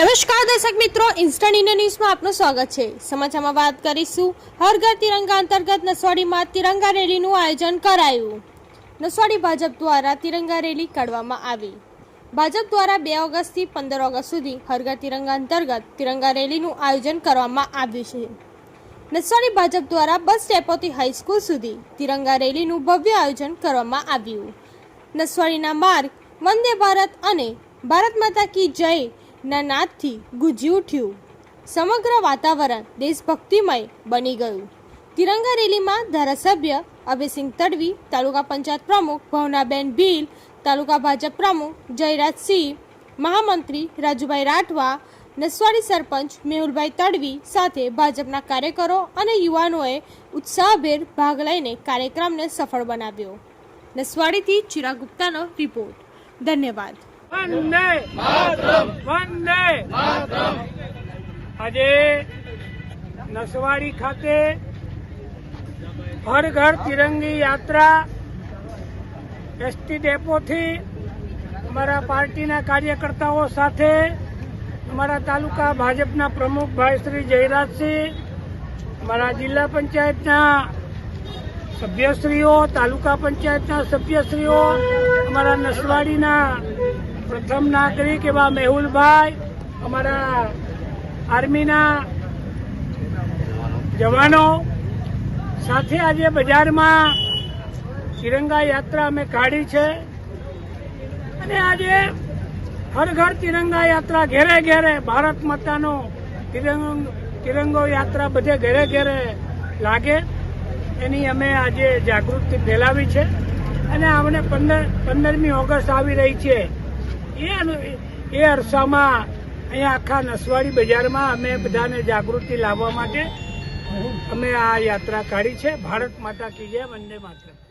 નમસ્કાર દર્શક મિત્રો ઇન્સ્ટન્ટ ઇન્ડિયા ન્યૂઝમાં આપનું સ્વાગત છે. સમાચારમાં વાત કરીશું. હર ઘર તિરંગા અંતર્ગત નસવાડીમાં તિરંગા રેલીનું આયોજન કરાયું. નસવાડી ભાજપ દ્વારા તિરંગા રેલી કાઢવામાં આવી. ભાજપ દ્વારા બે ઓગસ્ટથી પંદર ઓગસ્ટ સુધી હર ઘર તિરંગા અંતર્ગત તિરંગા રેલીનું આયોજન કરવામાં આવ્યું છે. નસવાડી ભાજપ દ્વારા બસ ડેપોથી હાઈસ્કૂલ સુધી તિરંગા રેલીનું ભવ્ય આયોજન કરવામાં આવ્યું. નસવાડીના માર્ગ વંદે ભારત અને ભારત માતા કી જય ના નાદથી ગુંજી ઉઠ્યું સમગ્ર વાતાવરણ દેશભક્તિમય બની ગયું. તિરંગા રેલીમાં ધારાસભ્ય અભયસિંહ તડવી, તાલુકા પંચાયત પ્રમુખ ભવનાબેન ભીલ, તાલુકા ભાજપ પ્રમુખ જયરાજસિંહ, મહામંત્રી રાજુભાઈ રાઠવા, નસવાડી સરપંચ મેહુલભાઈ તડવી સાથે ભાજપના કાર્યકરો અને યુવાનોએ ઉત્સાહભેર ભાગ લઈને કાર્યક્રમને સફળ બનાવ્યો. નસવાડીથી ચિરાગ ગુપ્તાનો રિપોર્ટ. ધન્યવાદ. વંદે વંદે. આજે નસવાડી ખાતે હર ઘર તિરંગી યાત્રા એસટી ડેપોથી અમારા પાર્ટીના કાર્યકર્તાઓ સાથે અમારા તાલુકા ભાજપના પ્રમુખ ભાઈ શ્રી જયરાજસિંહ અમારા જિલ્લા પંચાયતના સભ્યશ્રીઓ તાલુકા પંચાયતના સભ્યશ્રીઓ અમારા નસવાડીના પ્રથમ નાગરિક એવા મેહુલભાઈ અમારા આર્મીના જવાનો. સાથે આજે બજારમાં તિરંગા યાત્રા અમે કાઢી છે. અને આજે હર ઘર તિરંગા યાત્રા ઘેરે ઘેરે ભારત માતાનો તિરંગ યાત્રા બધે ઘેરે ઘેરે લાગે. એની અમે આજે જાગૃતિ ફેલાવી છે. અને અમને પંદર પંદરમી ઓગસ્ટ આવી રહી છે. એ એ અરસામાં અહીંયા આખા નસવાડી બજારમાં અમે બધાને જાગૃતિ લાવવા માટે અમે આ યાત્રા કાઢી છે. ભારત માતા કી જય, વંદે માતરમ.